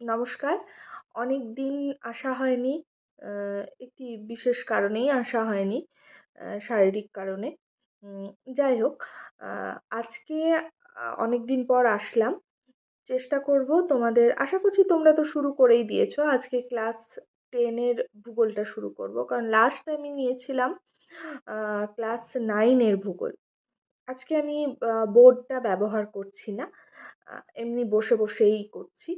নমস্কার। অনেক দিন আসা হয়নি একটি বিশেষ কারণেই আসা হয়নি শারীরিক কারণে। যাই হোক আজকে অনেক দিন পর আসলাম। চেষ্টা করব তোমাদের, আশা করছি তোমরা তো শুরু করেই দিয়েছ, আজকে ক্লাস টেনের ভূগোলটা শুরু করব। কারণ লাস্ট আমি নিয়েছিলাম ক্লাস নাইনের ভূগোল। আজকে আমি বোর্ডটা ব্যবহার করছি না এমনি বসে বসেই করছি।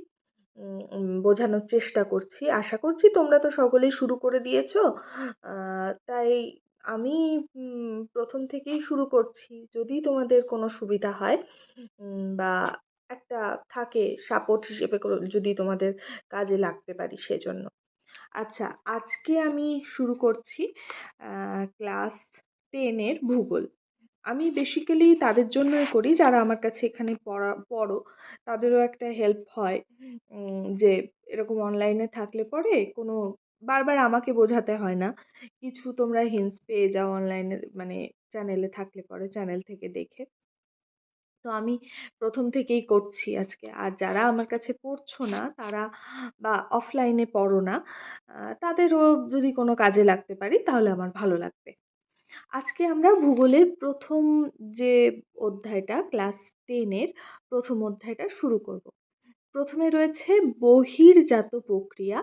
বোঝানোর চেষ্টা করছি। আশা করছি তোমরা তো সকলেই শুরু করে দিয়েছ। তাই আমি প্রথম থেকেই শুরু করছি। যদি তোমাদের কোনো সুবিধা হয় বা একটা থাকে সাপোর্ট হিসেবে যদি তোমাদের কাজে লাগতে পারি সেজন্য। আচ্ছা আজকে আমি শুরু করছি ক্লাস টেনের ভূগোল। আমি বেসিক্যালি তাদের জন্যই করি, যারা আমার কাছে এখানে পড়া, পড়ো, তাদেরও একটা হেল্প হয়। যে এরকম অনলাইনে থাকলে পরে কোনো, বারবার আমাকে বোঝাতে হয় না। কিছু তোমরা হিন্টস পেয়ে যাও অনলাইনে মানে চ্যানেলে থাকলে পরে চ্যানেল থেকে দেখে। তো আমি প্রথম থেকেই করছি আজকে। আর যারা আমার কাছে পড়ছো না, তারা বা অফলাইনে পড়ো না তাদেরও যদি কোনো কাজে লাগতে পারি, তাহলে আমার ভালো লাগবে। আজকে আমরা ভূগোলের প্রথম যে অধ্যায়টা, ক্লাস টেনের প্রথম অধ্যায়টা শুরু করব। প্রথমে রয়েছে বহির্জাত প্রক্রিয়া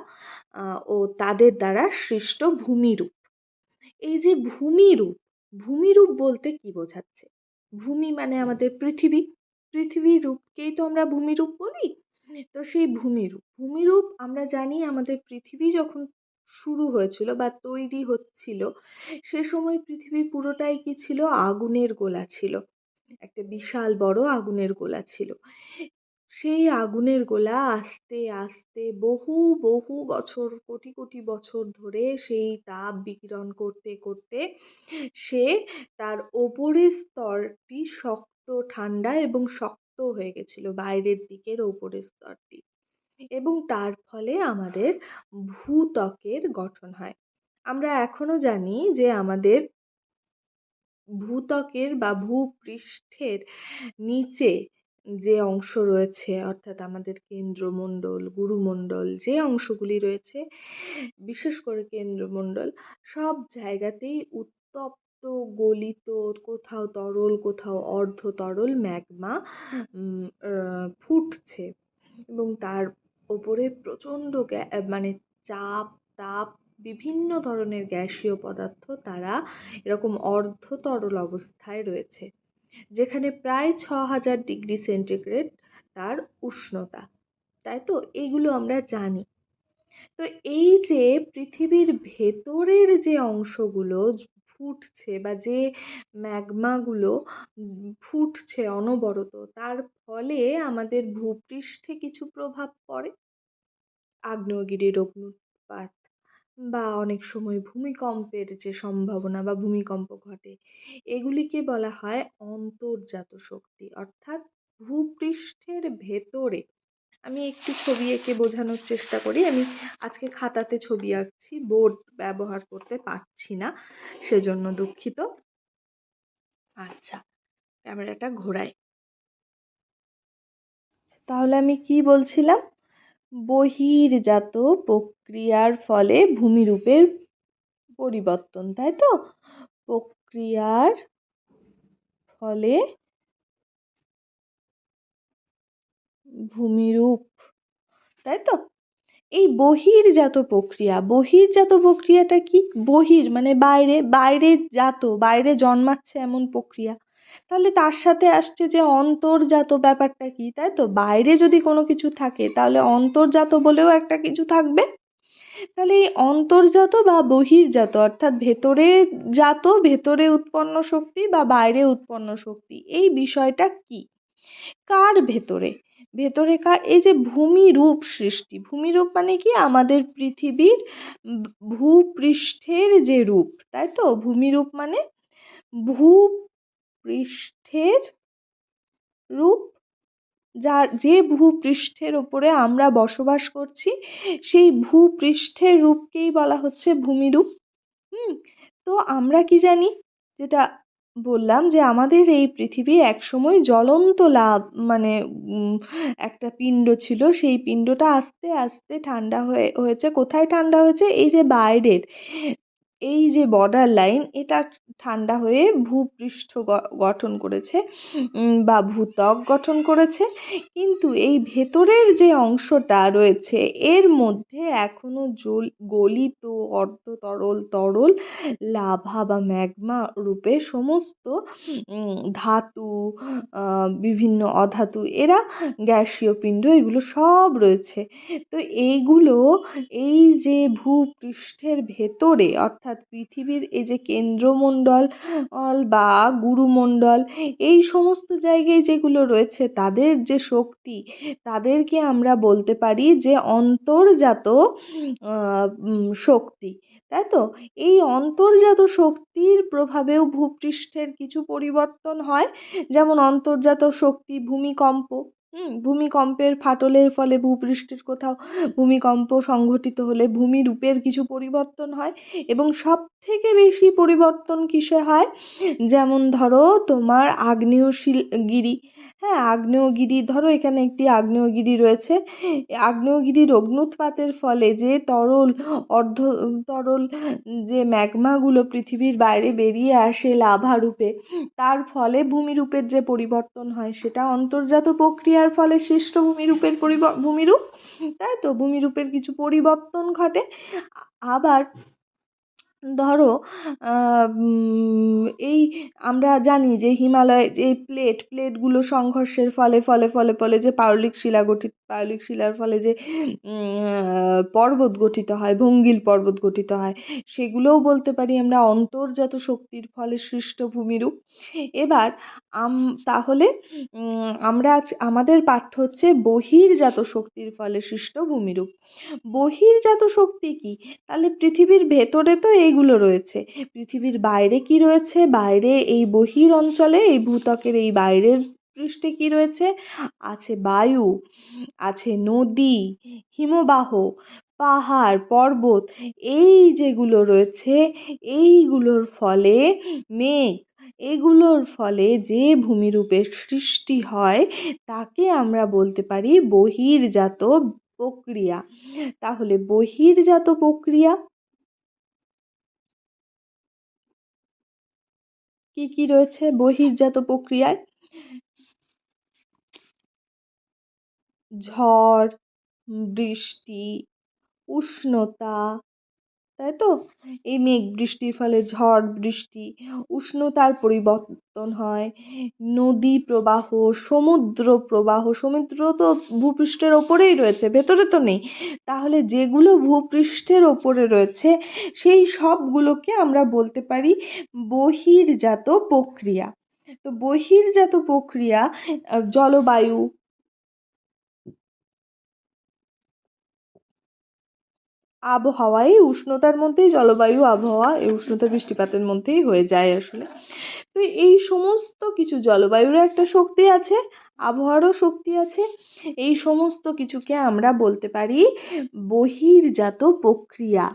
ও তাদের দ্বারা সৃষ্ট ভূমিরূপ। এই যে ভূমিরূপ ভূমিরূপ বলতে কি বোঝাচ্ছে? ভূমি মানে আমাদের পৃথিবী। পৃথিবীর রূপকেই তো আমরা ভূমিরূপ বলি। তো সেই ভূমিরূপ ভূমিরূপ আমরা জানি আমাদের পৃথিবী যখন শুরু হয়েছিল বা তৈরি হচ্ছিল, সে সময় পৃথিবী পুরোটাই কি ছিল? আগুনের গোলা ছিল। একটা বিশাল বড় আগুনের গোলা ছিল। সেই আগুনের গোলা আস্তে আস্তে বহু বহু বছর, কোটি কোটি বছর ধরে সেই তাপ বিকিরণ করতে করতে সে তার ওপরের স্তরটি শক্ত, ঠান্ডা এবং শক্ত হয়ে গেছিল। বাইরের দিকের ওপরের স্তরটি। এবং তার ফলে আমাদের ভূত্বকের গঠন হয়। আমরা এখনও জানি যে আমাদের ভূত্বকের বা ভূপৃষ্ঠের নিচে যে অংশ রয়েছে, অর্থাৎ আমাদের কেন্দ্রমণ্ডল, গুরুমণ্ডল, যে অংশগুলি রয়েছে, বিশেষ করে কেন্দ্রমণ্ডল, সব জায়গাতেই উত্তপ্ত, গলিত, কোথাও তরল, কোথাও অর্ধ তরল ম্যাগমা ফুটছে। এবং তার ওপরে প্রচণ্ড মানে চাপ, তাপ, বিভিন্ন ধরনের গ্যাসীয় পদার্থ তারা এরকম অর্ধ তরল অবস্থায় রয়েছে, যেখানে প্রায় ছ হাজার ডিগ্রি সেন্টিগ্রেড তার উষ্ণতা। তাই তো? এইগুলো আমরা জানি। তো এই যে পৃথিবীর ভেতরের যে অংশগুলো ফুটছে বা যে ম্যাগমাগুলো ফুটছে অনবরত, তার ফলে আমাদের ভূপৃষ্ঠে কিছু প্রভাব পড়ে। আগ্নেয়গিরির অগ্ন্যুৎপাত বা অনেক সময় ভূমিকম্পের যে সম্ভাবনা বা ভূমিকম্প ঘটে, এগুলিকে বলা হয় অন্তর্জাত শক্তি। অর্থাৎ ভূপৃষ্ঠের ভেতরে আমি একটু ছবি এঁকে বোঝানোর চেষ্টা করি। আমি আজকে খাতাতে ছবি আঁকছি, বোর্ড ব্যবহার করতে পারছি না, সেজন্য দুঃখিত। আচ্ছা ক্যামেরাটা ঘোরাই। তাহলে আমি কি বলছিলাম? বহির্জাত প্রক্রিয়ার ফলে ভূমিরূপের পরিবর্তন, তাই তো? প্রক্রিয়ার ফলে ভূমিরূপ। তাই তো এই বহির্জাত প্রক্রিয়া, বহির্জাত প্রক্রিয়াটা কি? বহির মানে বাইরে বাইরে জাত, বাইরে জন্মাচ্ছে এমন প্রক্রিয়া। তাহলে তার সাথে আসছে যে অন্তর্জাত ব্যাপারটা কি? তাই তো বাইরে যদি কোনো কিছু থাকে, তাহলে অন্তর্জাত বলেও একটা কিছু থাকবে। তাহলে এই অন্তর্জাত বা বহির্জাত, অর্থাৎ ভেতরে জাত, ভেতরে উৎপন্ন শক্তি বা বাইরে উৎপন্ন শক্তি, এই বিষয়টা কি? কার ভেতরে? ভেতরে কার এই যে ভূমিরূপ সৃষ্টি, ভূমিরূপ মানে কি? আমাদের পৃথিবীর ভূপৃষ্ঠের যে রূপ, তাই তো? ভূমিরূপ মানে ভূপৃষ্ঠের রূপ, যার, যে ভূপৃষ্ঠের ওপরে আমরা বসবাস করছি, সেই ভূপৃষ্ঠের রূপকেই বলা হচ্ছে ভূমিরূপ। হুম, তো আমরা কি জানি? যেটা বললাম যে আমাদের এই পৃথিবী একসময় জ্বলন্ত লাভ মানে একটা পিণ্ড ছিল। সেই পিণ্ডটা আস্তে আস্তে ঠান্ডা হয়ে, হয়েছে। কোথায় ঠান্ডা হয়েছে? এই যে বাইরের। এই যে বর্ডার লাইন এটা ঠান্ডা হয়ে ভূপৃষ্ঠ গঠন করেছে বা ভূত্বক গঠন করেছে। কিন্তু এই ভেতরের যে অংশটা রয়েছে, এর মধ্যে এখনও জল, গলিত অর্ধ তরল তরল লাভা বা ম্যাগমা রূপে সমস্ত ধাতু বিভিন্ন অধাতু, এরা গ্যাসীয় পিণ্ড এগুলো সব রয়েছে। তো এইগুলো, এই যে ভূপৃষ্ঠের ভেতরে, অর্থাৎ পৃথিবীর এই যে কেন্দ্রমণ্ডল বা গুরুমণ্ডল, এই সমস্ত জায়গায় যেগুলো রয়েছে, তাদের যে শক্তি, তাদেরকে আমরা বলতে পারি যে অন্তর্জাত শক্তি। তাই তো? এই অন্তর্জাত শক্তির প্রভাবেও ভূপৃষ্ঠের কিছু পরিবর্তন হয়। যেমন অন্তর্জাত শক্তি ভূমিকম্প ভূমিকম্পের ফাটলের ফলে ভূপৃষ্ঠের কোথাও ভূমিকম্প সংঘটিত হলে ভূমিরূপের কিছু পরিবর্তন হয় এবং সব থেকে বেশি পরিবর্তন কিসে হয়? যেমন ধরো তোমার আগ্নেয়শিলগিরি হ্যাঁ আগ্নেয়গিরি, ধরো এখানে একটি আগ্নেয়গিরি রয়েছে। আগ্নেয়গিরির অগ্ন্যুৎপাতের ফলে যে তরল অর্ধ, তরল যে ম্যাগমাগুলো পৃথিবীর বাইরে বেরিয়ে আসে লাভা রূপে তার ফলে ভূমিরূপের যে পরিবর্তন হয়, সেটা অন্তর্জাত প্রক্রিয়ার ফলে সৃষ্ট ভূমিরূপের পরিব, ভূমিরূপ, তাই তো? ভূমিরূপের কিছু পরিবর্তন ঘটে। আবার ধরো এই আমরা জানি যে হিমালয়ের এই প্লেট প্লেটগুলো সংঘর্ষের ফলে ফলে ফলে ফলে যে পাললিক শিলা গঠিত পাললিক শিলার ফলে যে পর্বত গঠিত হয়, ভঙ্গিল পর্বত গঠিত হয়, সেগুলোও বলতে পারি আমরা অন্তর্জাত শক্তির ফলে সৃষ্ট ভূমিরূপ। এবার আম, তাহলে আমরা আজ, আমাদের পাঠ্য হচ্ছে বহির্জাত শক্তির ফলে সৃষ্ট ভূমিরূপ। বহির্জাত শক্তি কী? তাহলে পৃথিবীর ভেতরে তো এইগুলো রয়েছে। পৃথিবীর বাইরে কী রয়েছে? বাইরে এই বহির অঞ্চলে, এই ভূতকের এই বাইরের পৃষ্ঠে কী রয়েছে? আছে বায়ু, আছে নদী, হিমবাহ, পাহাড়, পর্বত, এই যেগুলো রয়েছে, এইগুলোর ফলে মেঘ এগুলোর ফলে যে ভূমিরূপের সৃষ্টি হয়, তাকে আমরা বলতে পারি বহির্জাত প্রক্রিয়া। তাহলে বহির্জাত প্রক্রিয়া? কি কি রয়েছে বহির্জাত প্রক্রিয়ায়? ঝড়, বৃষ্টি, উষ্ণতা তাই তো? এই মেঘ বৃষ্টির ফলে ঝড় বৃষ্টি, উষ্ণতার পরিবর্তন হয়, নদী প্রবাহ, সমুদ্র প্রবাহ, সমুদ্র তো ভূপৃষ্ঠের ওপরেই রয়েছে, ভেতরে তো নেই। তাহলে যেগুলো ভূপৃষ্ঠের ওপরে রয়েছে, সেই সবগুলোকে আমরা বলতে পারি বহির্জাত প্রক্রিয়া। তো বহির্জাত প্রক্রিয়া জলবায়ু আবহাওয়া এই উষ্ণতার মধ্যেই, জলবায়ু, আবহাওয়া এই উষ্ণতা বৃষ্টিপাতের মধ্যেই হয়ে যায় আসলে। তো এই সমস্ত কিছু জলবায়ুরও একটা শক্তি আছে, আবহাওয়ারও শক্তি আছে। এই সমস্ত কিছুকে আমরা বলতে পারি বহির্জাত প্রক্রিয়া।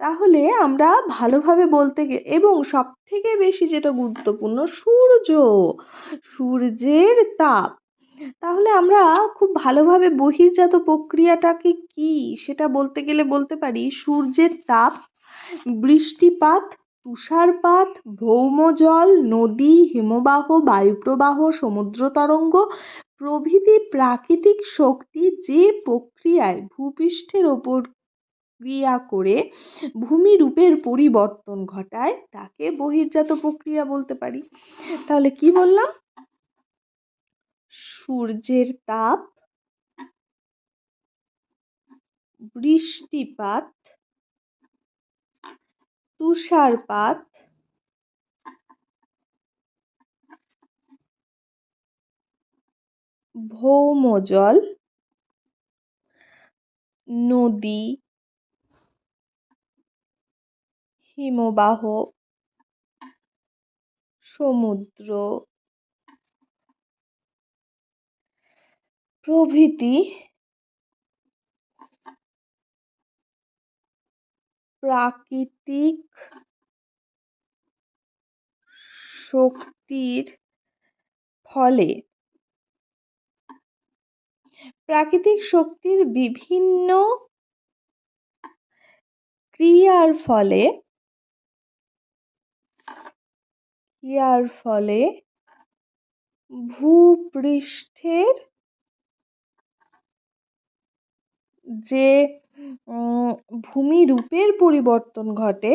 তাহলে আমরা ভালোভাবে বলতে গে, এবং সব থেকে বেশি যেটা গুরুত্বপূর্ণ সূর্য। সূর্যের তাপ। তাহলে আমরা খুব ভালোভাবে বহির্জাত প্রক্রিয়াটাকে কী? সেটা বলতে গেলে বলতে পারি সূর্যের তাপ, বৃষ্টিপাত, তুষারপাত, ভৌমজল, নদী, হিমবাহ, বায়ুপ্রবাহ সমুদ্র তরঙ্গ প্রভৃতি প্রাকৃতিক শক্তি যে প্রক্রিয়ায় ভূপৃষ্ঠের ওপর ক্রিয়া করে ভূমিরূপের পরিবর্তন ঘটায়, তাকে বহির্জাত প্রক্রিয়া বলতে পারি। তাহলে কি বললাম? সূর্যের তাপ বৃষ্টিপাত তুষারপাত ভৌমজল নদী হিমবাহ সমুদ্র প্রভৃতি প্রাকৃতিক শক্তির ফলে প্রাকৃতিক শক্তির বিভিন্ন ক্রিয়ার ফলে ক্রিয়ার ফলে ভূপৃষ্ঠের যে ভূমিরূপের পরিবর্তন ঘটে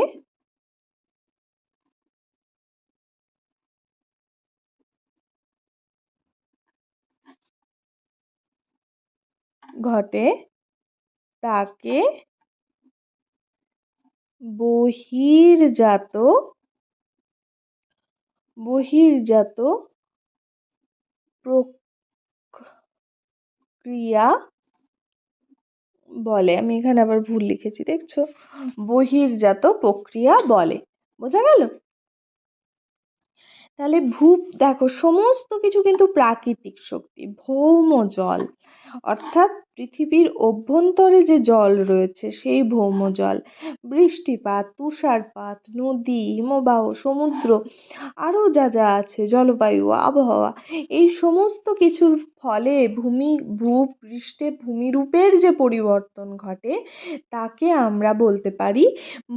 ঘটে তাকে বহির্জাত বহির্জাত প্রক্রিয়া বলে। আমি এখানে আবার ভুল লিখেছি দেখছ? বহির্জাত প্রক্রিয়া বলে। বোঝা গেল? তাহলে ভূ দেখো, সমস্ত কিছু কিন্তু প্রাকৃতিক শক্তি, ভৌম জল। অর্থাৎ পৃথিবীর অভ্যন্তরে যে জল রয়েছে, সেই ভৌম জল, বৃষ্টিপাত, তুষারপাত, নদী, হিমবাহ, সমুদ্র, আরও যা যা আছে, জলবায়ু, আবহাওয়া, এই সমস্ত কিছুর ফলে ভূমি ভূপৃষ্ঠে ভূমিরূপের যে পরিবর্তন ঘটে, তাকে আমরা বলতে পারি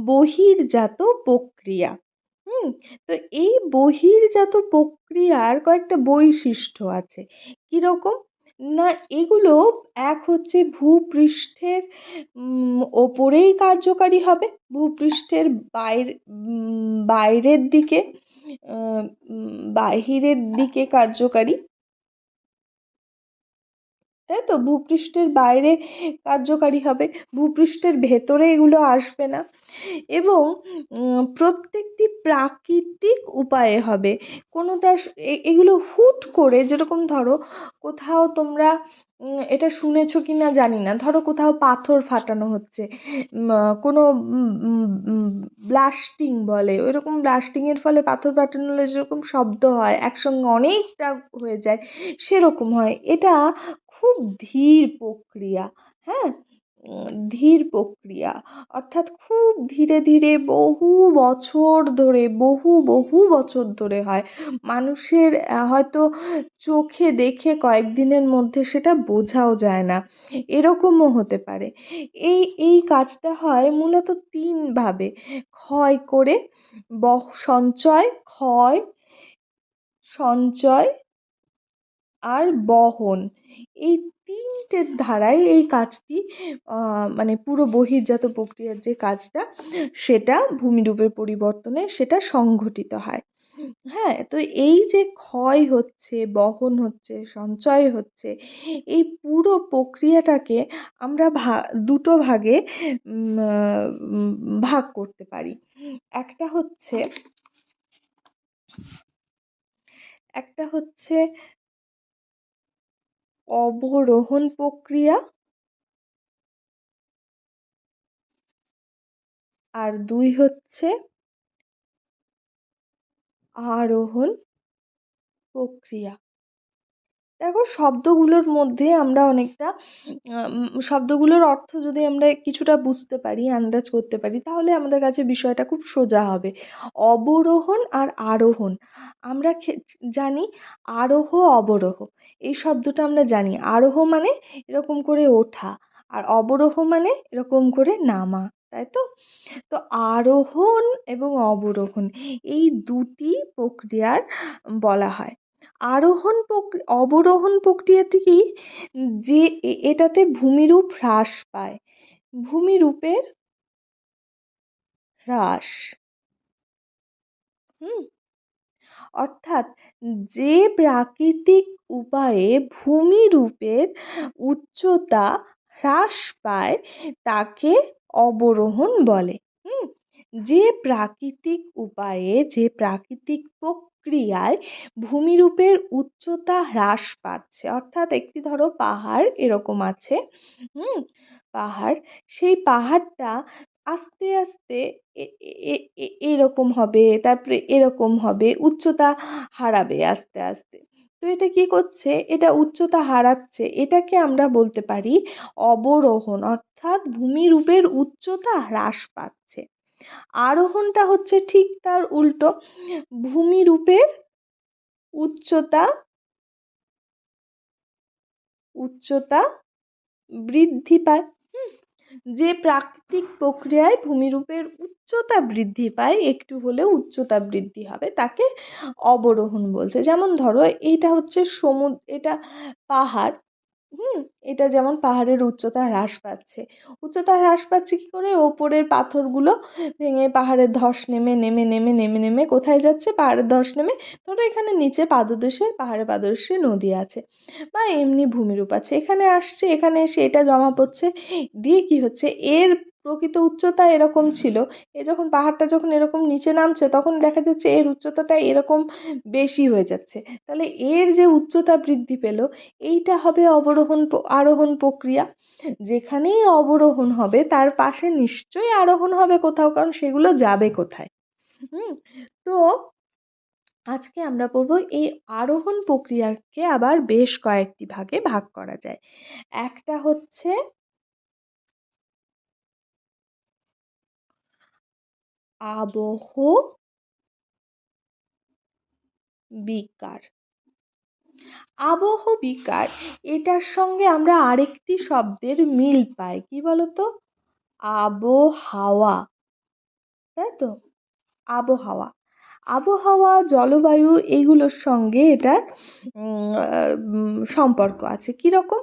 বহির্জাত প্রক্রিয়া। হুম, তো এই বহির্জাত প্রক্রিয়ার কয়েকটা বৈশিষ্ট্য আছে। কীরকম না, এগুলো এক হচ্ছে ভূপৃষ্ঠের ওপরেই কার্যকারী হবে, ভূপৃষ্ঠের বাইরে বাইরের দিকে বাহিরের দিকে কার্যকারী। তাই তো? ভূপৃষ্ঠের বাইরে কার্যকারী হবে। ভূপৃষ্ঠের ভেতরে এগুলো আসবে না। এবং প্রত্যেকটি প্রাকৃতিক উপায়ে হবে। কোনোটা এগুলো হুট করে যেরকম ধরো, কোথাও তোমরা এটা শুনেছো কি না জানি না। ধরো কোথাও পাথর ফাটানো হচ্ছে। কোনো ব্লাস্টিং বলে। ওইরকম ব্লাস্টিংয়ের ফলে পাথর ফাটানো হলে যেরকম শব্দ হয়, একসঙ্গে অনেকটা হয়ে যায়, সেরকম হয়। এটা খুব ধীর প্রক্রিয়া হ্যাঁ? ধীর প্রক্রিয়া, অর্থাৎ খুব ধীরে ধীরে বহু বছর ধরে, বহু বহু বছর ধরে হয়। মানুষের হয়তো চোখে দেখে কয়েকদিনের মধ্যে সেটা বোঝাও যায় না। এরকমও হতে পারে। এই এই কাজটা হয় মূলত তিনভাবে ক্ষয় করে সঞ্চয়, ক্ষয়, সঞ্চয় আর বহন। এই তিনটের ধারায় এই কাজটি মানে পুরো বহির্জাত প্রক্রিয়ার যে কাজটা, সেটা ভূমিরূপের পরিবর্তনে সেটা সংঘটিত হয়। হ্যাঁ তো এই যে ক্ষয় হচ্ছে, বহন হচ্ছে, সঞ্চয় হচ্ছে, এই পুরো প্রক্রিয়াটাকে আমরা ভা, দুটো ভাগে ভাগ করতে পারি। একটা হচ্ছে একটা হচ্ছে অবরোহণ প্রক্রিয়া? আর দুই হচ্ছে আরোহণ প্রক্রিয়া। দেখো, শব্দগুলোর মধ্যে আমরা অনেকটা শব্দগুলোর অর্থ যদি আমরা কিছুটা বুঝতে পারি, আন্দাজ করতে পারি, তাহলে আমাদের কাছে বিষয়টা খুব সোজা হবে। অবরোহণ আর আরোহণ। আমরা জানি আরোহ, অবরোহ। এই শব্দটা আমরা জানি। আরোহ মানে এরকম করে ওঠা আর অবরোহ মানে এরকম করে নামা, তাই তো? তো আরোহণ এবং অবরোহণ, এই দুটি প্রক্রিয়ার বলা হয়। আরোহণ অবরোহণ প্রক্রিয়াটি কি? যে এটাতে ভূমিরূপ হ্রাস পায়। ভূমিরূপের হ্রাস। হুম। অর্থাৎ যে প্রাকৃতিক উপায়ে ভূমিরূপের উচ্চতা হ্রাস পায়, তাকে অবরোহণ বলে। হুম। যে প্রাকৃতিক উপায়ে, যে প্রাকৃতিক প্রক্রিয়ায় ভূমিরূপের উচ্চতা হ্রাস পাচ্ছে। অর্থাৎ একটি ধরো পাহাড় এরকম আছে, হুম? পাহাড়, সেই পাহাড়টা আস্তে আস্তে এরকম হবে, তারপরে এরকম হবে, উচ্চতা হারাবে আস্তে আস্তে। তো এটা কী করছে? এটা উচ্চতা হারাচ্ছে। এটাকে আমরা বলতে পারি অবরোহণ। অর্থাৎ ভূমিরূপের উচ্চতা হ্রাস পাচ্ছে। আরোহণটা হচ্ছে ঠিক তার উল্টো। ভূমিরূপের উচ্চতা উচ্চতা বৃদ্ধি পায়। যে প্রাকৃতিক প্রক্রিয়ায় ভূমিরূপের উচ্চতা বৃদ্ধি পায়, একটু হলেও উচ্চতা বৃদ্ধি হবে, তাকে অবরোহণ বলছে। যেমন ধরো, এইটা হচ্ছে সমুদ্র, এটা পাহাড়। হুম, এটা যেমন পাহাড়ের উচ্চতা হ্রাস পাচ্ছে। উচ্চতা হ্রাস পাচ্ছে কি করে? ওপরের পাথরগুলো ভেঙে পাহাড়ের ধস নেমে নেমে নেমে নেমে নেমে কোথায় যাচ্ছে? পাহাড়ের ধস নেমে ধরো এখানে নিচে পাদদেশে, পাহাড়ে পাদদেশে নদী আছে বা এমনি ভূমিরূপ আছে। এখানে আসছে, এখানে এসে এটা জমা পড়ছে। দিয়ে কি হচ্ছে? এর প্রকৃত উচ্চতা এরকম ছিল। এ যখন পাহাড়টা যখন এরকম নিচে নামছে, তখন দেখা যাচ্ছে এর উচ্চতাটা এরকম বেশি হয়ে যাচ্ছে। তাহলে এর যে উচ্চতা বৃদ্ধি পেল, এইটা হবে অবরোহণ আরোহণ প্রক্রিয়া। যেখানেই অবরোহণ হবে, তার পাশে নিশ্চয়ই আরোহণ হবে কোথাও, কারণ সেগুলো যাবে কোথায়। হুম, তো আজকে আমরা পড়ব এই আরোহণ প্রক্রিয়াকে আবার বেশ কয়েকটি ভাগে ভাগ করা যায়। একটা হচ্ছে আবহ বিকার। আবহ বিকার, এটার সঙ্গে আমরা আরেকটি শব্দের মিল পাই। কি বলতো? আবহাওয়া। তাই তো? আবহাওয়া। আবহাওয়া, জলবায়ু, এগুলোর সঙ্গে এটার সম্পর্ক আছে। কীরকম?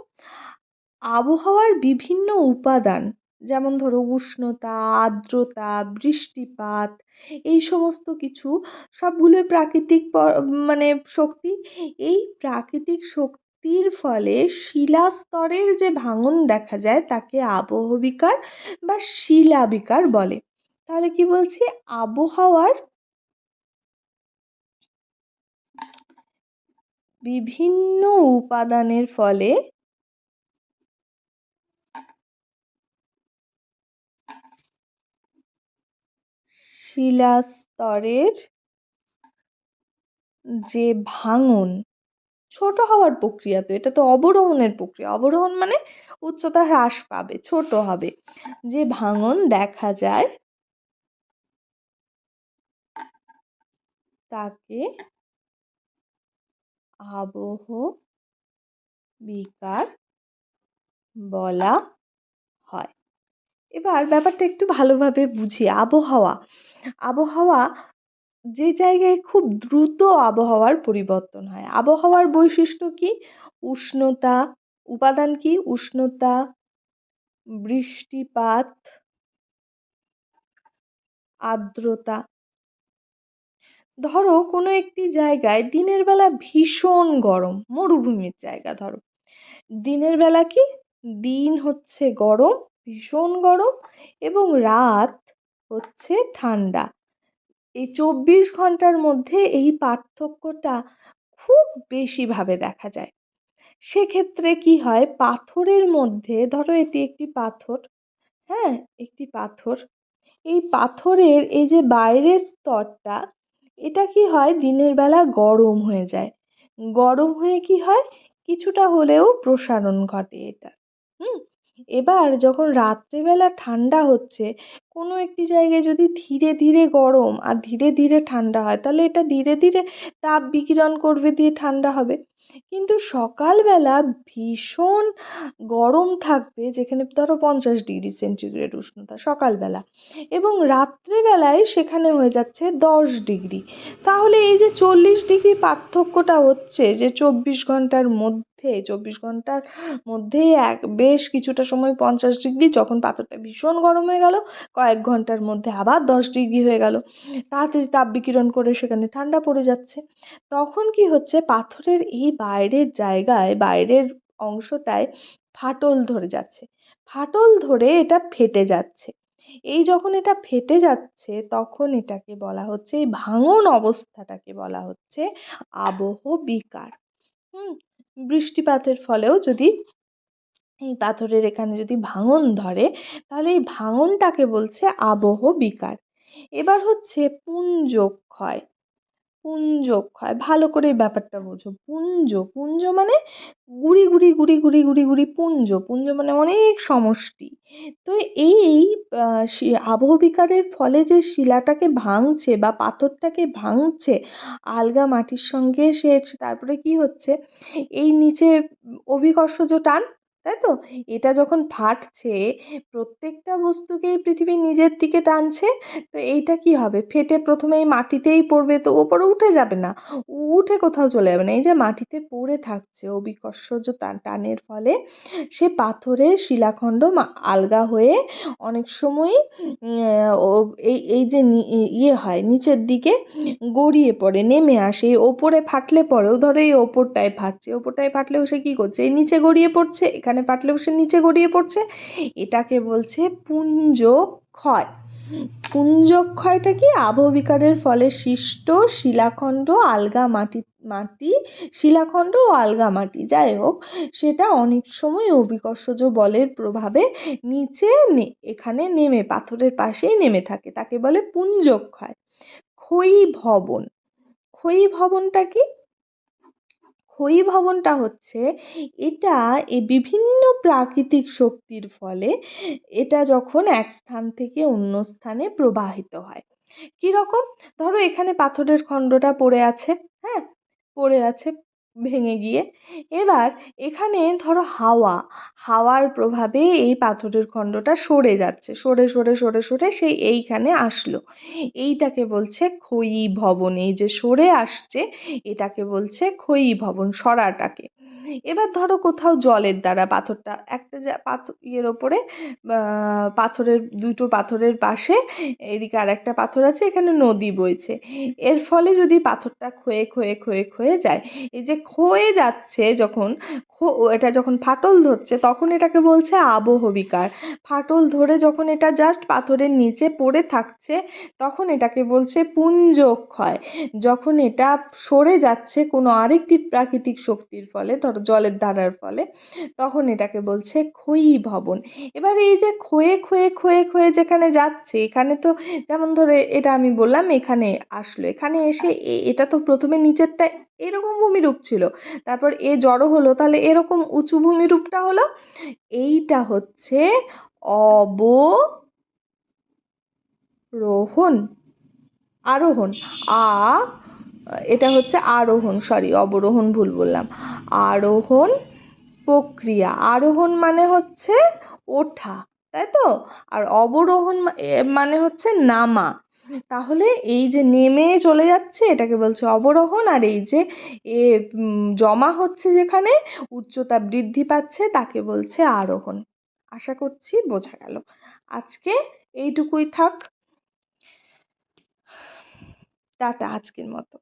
আবহাওয়ার বিভিন্ন উপাদান যেমন ধরো উষ্ণতা, আর্দ্রতা, বৃষ্টিপাত, এই সমস্ত কিছু, সবগুলোই প্রাকৃতিক মানে শক্তি। এই প্রাকৃতিক শক্তির ফলে শিলাস্তরের যে ভাঙন দেখা যায় তাকে আবহবিকার বা শিলাবিকার বলে। তাহলে কি বলছি? আবহাওয়ার বিভিন্ন উপাদানের ফলে শিলাস্তরের যে ভাঙন, ছোট হওয়ার প্রক্রিয়া তো, এটা তো অবরোহণের প্রক্রিয়া। অবরোহণ মানে উচ্চতা হ্রাস পাবে, ছোট হবে। যে ভাঙন দেখা যায়, তাকে আবহ বিকার বলা হয়। এবার ব্যাপারটা একটু ভালোভাবে বুঝি। আবহাওয়া আবহাওয়া যে জায়গায় খুব দ্রুত আবহাওয়ার পরিবর্তন হয়। আবহাওয়ার বৈশিষ্ট্য কি? উষ্ণতা, উপাদান কি? উষ্ণতা, বৃষ্টিপাত, আর্দ্রতা। ধরো কোনো একটি জায়গায় দিনের বেলা ভীষণ গরম, মরুভূমির জায়গা ধরো। দিনের বেলা কি? দিন হচ্ছে গরম, ভীষণ গরম এবং রাত হচ্ছে ঠান্ডা। এই চব্বিশ ঘণ্টার মধ্যে এই পার্থক্যটা খুব বেশিভাবে দেখা যায়। সেক্ষেত্রে কি হয়, পাথরের মধ্যে, ধরো এটি একটি পাথর হ্যাঁ? একটি পাথর। এই পাথরের এই যে বাইরের স্তরটা, এটা কি হয়, দিনের বেলা গরম হয়ে যায়। গরম হয়ে কি হয়, কিছুটা হলেও প্রসারণ ঘটে এটা, হুম? এবার যখন রাত্রেবেলা ঠান্ডা হচ্ছে, কোনো একটি জায়গায় যদি ধীরে ধীরে গরম আর ধীরে ধীরে ঠান্ডা হয়, তাহলে এটা ধীরে ধীরে তাপ বিকিরণ করবে দিয়ে ঠান্ডা হবে। কিন্তু সকালবেলা ভীষণ গরম থাকবে, যেখানে ধরো পঞ্চাশ ডিগ্রি সেন্টিগ্রেড উষ্ণতা সকালবেলা এবং রাত্রেবেলায় সেখানে হয়ে যাচ্ছে দশ ডিগ্রি। তাহলে এই যে চল্লিশ ডিগ্রি পার্থক্যটা হচ্ছে, যে চব্বিশ ঘণ্টার মধ্যে চব্বিশ ঘণ্টার মধ্যেই এক, বেশ কিছুটা সময় পঞ্চাশ ডিগ্রি যখন পাথরটা ভীষণ গরম হয়ে গেল, কয়েক ঘণ্টার মধ্যে আবার দশ ডিগ্রি হয়ে গেল। তাড়াতাড়ি তাপ বিকিরণ করে সেখানে ঠান্ডা পড়ে যাচ্ছে। তখন কি হচ্ছে? পাথরের এই বাইরের জায়গায়, বাইরের অংশটায় ফাটল ধরে যাচ্ছে। ফাটল ধরে এটা ফেটে যাচ্ছে। এই যখন এটা ফেটে যাচ্ছে, তখন এটাকে বলা হচ্ছে, এই ভাঙন অবস্থাটাকে বলা হচ্ছে আবহ বিকার। হুম? বৃষ্টিপাতের ফলেও যদি এই পাথরের এখানে যদি ভাঙন ধরে, তাহলে এই ভাঙনটাকে বলছে আবহ বিকার। এবার হচ্ছে পুঞ্জক্ষয়। পুঞ্জক্ষয় ভালো করে ব্যাপারটা বোঝো। পুঞ্জ পুঞ্জ মানে গুড়ি গুড়ি গুড়ি গুড়ি গুড়ি গুড়ি পুঞ্জ। পুঞ্জ মানে অনেক সমষ্টি। তো এই আবহবিকারের ফলে যে শিলাটাকে ভাঙছে বা পাথরটাকে ভাঙছে, আলগা মাটির সঙ্গে সে তারপরে কী হচ্ছে? এই নিচে অভিকর্ষজ টান তাই তো? এটা যখন ফাটছে, প্রত্যেকটা বস্তুকেই পৃথিবী নিজের দিকে টানছে, তো এইটা কী হবে? ফেটে প্রথমে এই মাটিতেই পড়বে, তো ওপরে উঠে যাবে না। উঠে কোথাও চলে যাবে না। এই যে মাটিতে পড়ে থাকছে অভিকর্ষজ টানের ফলে সে পাথরে শিলাখণ্ড আলগা হয়ে অনেক সময়ই ও, এই এই যে ইয়ে হয়, নিচের দিকে গড়িয়ে পড়ে, নেমে আসে, ওপরে ফাটলে পরেও ধরো এই ওপরটায় ফাটছে, ওপরটায় ফাটলেও সে কী করছে? এই নিচে গড়িয়ে পড়ছে, এখানে ফাটলেও সে নিচে গড়িয়ে পড়ছে। এটাকে বলছে পুঞ্জ ক্ষয়। পুঞ্জক্ষয়টা কি? আবহবিকারের ফলে সৃষ্ট শিলাখণ্ড, আলগা মাটি মাটি, শিলাখণ্ড ও আলগা মাটি। যাই হোক, সেটা অনেক সময় অভিকর্ষজ বলের প্রভাবে নিচে এখানে নেমে, পাথরের পাশেই নেমে থাকে। তাকে বলে পুঞ্জক্ষয় ক্ষয়ীভবন ক্ষয়ীভবনটা কি? ক্ষয়ীভবনটা হচ্ছে এটা এই বিভিন্ন প্রাকৃতিক শক্তির ফলে এটা যখন এক স্থান থেকে অন্য স্থানে প্রবাহিত হয়। কীরকম? ধরো এখানে পাথরের খণ্ডটা পড়ে আছে হ্যাঁ? পড়ে আছে। ভেঙে গিয়ে। এবার এখানে ধরো হাওয়া, হাওয়ার প্রভাবে এই পাথরের খণ্ডটা সরে যাচ্ছে, সরে সরে সরে সরে সেই এইখানে আসলো। এইটাকে বলছে ক্ষয়ীভবন এই যে সরে আসছে এটাকে বলছে ক্ষয়ীভবন সরাটাকে। এবার ধরো কোথাও জলের দ্বারা পাথরটা, একটা পাথর ইয়ের ওপরে পাথরের, দুটো পাথরের পাশে, এদিকে আর একটা পাথর আছে, এখানে নদী বইছে। এর ফলে যদি পাথরটা ক্ষয়ে ক্ষয়ে ক্ষয়ে ক্ষয়ে যায়, এই যে ক্ষয়ে যাচ্ছে যখন এটা যখন ফাটল ধরছে তখন এটাকে বলছে আবহবিকার ফাটল ধরে যখন এটা জাস্ট পাথরের নিচে পড়ে থাকছে তখন এটাকে বলছে পুঞ্জক্ষয়। যখন এটা সরে যাচ্ছে কোনো আরেকটি প্রাকৃতিক শক্তির ফলে, ধরো জলের ধারার ফলে, তখন এটাকে বলছে ক্ষয়ীভবন এবার এই যে ক্ষয়ে ক্ষয়ে ক্ষয়ে ক্ষয়ে যেখানে যাচ্ছে, এখানে তো যেমন ধরে এটা আমি বললাম এখানে আসলো। এখানে এসে এটা তো প্রথমে নিচেরটা এরকম ভূমিরূপ ছিল। তারপর এ জড়ো হলো, তাহলে এরকম উঁচু ভূমিরূপটা হলো, এইটা হচ্ছে অবরোহণ। আরোহণ। আ, এটা হচ্ছে আরোহণ সরি অবরোহণ ভুল বললাম। আরোহণ প্রক্রিয়া। আরোহণ মানে হচ্ছে ওঠা, তাই তো? আর অবরোহণ মানে হচ্ছে নামা। তাহলে এই যে নেমে চলে যাচ্ছে, এটাকে বলছে অবরোহণ, আর এই যে এ জমা হচ্ছে যেখানে, উচ্চতা বৃদ্ধি পাচ্ছে, তাকে বলছে আরোহণ। আশা করছি বোঝা গেল। আজকে এইটুকুই থাক। টাটা, আজকের মতো।